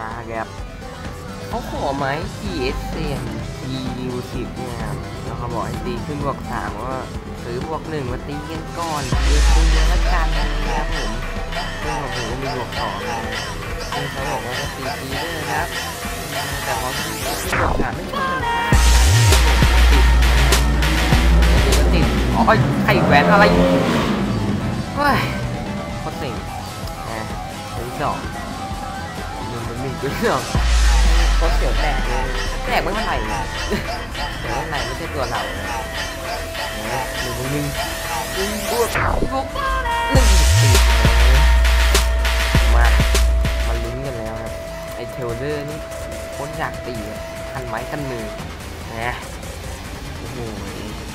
มาครับเขาขอไหม GSM GU10 เนี่ยครับแล้วเขาบอกให้ตีขึ้นบวกสามก็ซื้อบวกหนึ่งมาตีกันก่อนเดี๋ยวคุยกันละกันนะครับผมซึ่งของผมก็มีบวกสองนะซึ่งเขาบอกว่าจะตีตีด้วยนะครับ แต่พอตีขึ้นบวกสามไม่ใช่หนึ่งห้าติดอ๋อไข่แหวนอะไรเฮ้ยโคตรเซ็งอะตัวที่สอง นึ่งเป็นหนึ่งตัวที่สองโคตรเสียวแตกเลยแตกไม่เมื่อไหร่เนี่ยแต่เมื่อไหร่ไม่ใช่ตัวเรานะนะหนึ่งเป็นหนึ่งหนึ่งบวกบวกหนึ่งสี่มามาลุ้นกันแล้วครับไอเทลเดอร์นี่โคตรอยากตีอะคันไม้คันมือนะโอ้โห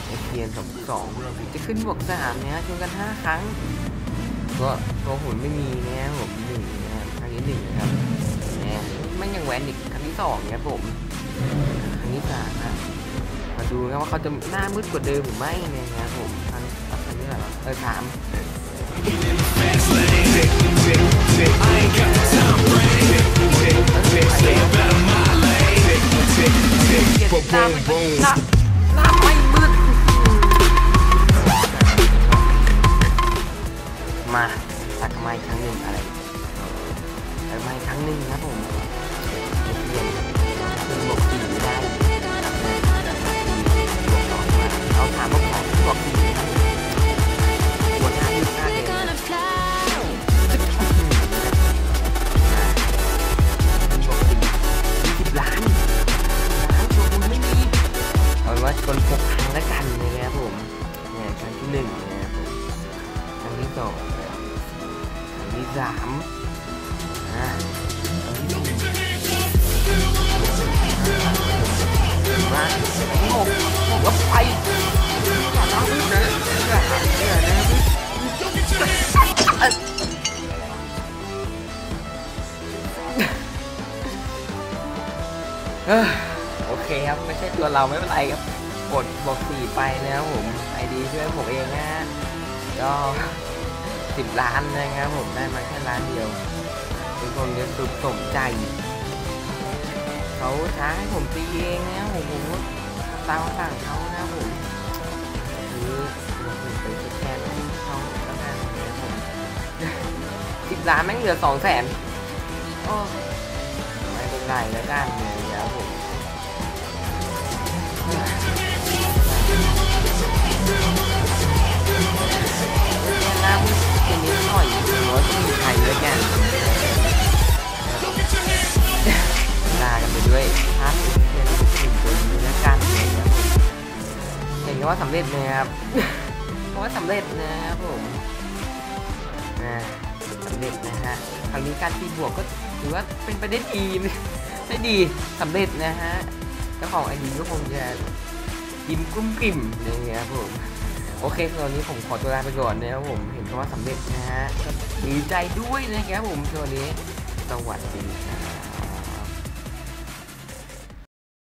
ไอเทียนสองสองเพื่อนจะขึ้นบวกสามเนี่ยชนกันห้าครั้งก็ตัวหุ่นไม่มีนะครับผมหนึ่งนะครับครั้งนี้หนึ่งนะครับเนี่ยไม่ยัง แหวนอีกครั้งที่สองนะครับผมครั้งที่สามนะมาดูกันว่าเขาจะหน้ามืดกว่าเดิมหรือไม่นะครับผมครั้งครั้งนี้แหละเออสามหน้าหน้าหน้าไม่มืดมาตักไม้ครั้งหนึ่งอะไรตักไม้ครั้งหนึ่งครับผม เรียนเป็นบวกสี่ได้เนี่ยบวกสองมาเอาถามบวกสองบวกสี่ครัวกห้ายี่ห้าเองนะบวกสี่ยี่สิบล้านล้านตัวคุณไม่มีเอาว่าชนหกครั้งล้วกันนะครับผมเนี่ยครั้งที่หนึ่งนะครับครั้งที่สองครั้งที่สามอ่า โอเคครับ ไม่ใช่ตัวเราไม่เป็นไรครับ กดบอกสี่ไปนะครับผมไอดีช่วยผมเองนะก็สิบล้านนะครับผมได้มาแค่ล้านเดียวเป็นคนเดียวสุดสมใจ เขาท้าให้ผมตีเองนะผมผมก็ทำตามสั่งเขานะผมคือผมไปสแกนให้เขาแล้วกันะผมสิบล้านแม่งเหลือสองแสนโอ้ ไม่เป็นไรแล้วกันนะครับผมน้ำเป็นนิดหน่อยหรือว่าจะมีใครด้วยกันลากันไปด้วยพาร์ทเพียงหนึ่งตัวนี้แล้วกันนะครับเห็นว่าสำเร็จนะครับเพราะว่าสำเร็จนะครับผมสำเร็จนะฮะครั้งนี้การตีบวกก็ถือว่าเป็นไปได้ดี ได้ดีสำเร็จนะฮะเจ้าของไอดีก็คงจะยิ้มกุ้มกิ่มนะครับผมโอเคตอนนี้ผมขอตัวลาไปก่อนนะครับผมเห็นคำว่าสำเร็จนะฮะดีใจด้วยนะครับผมตอนนี้สวัสดีครับ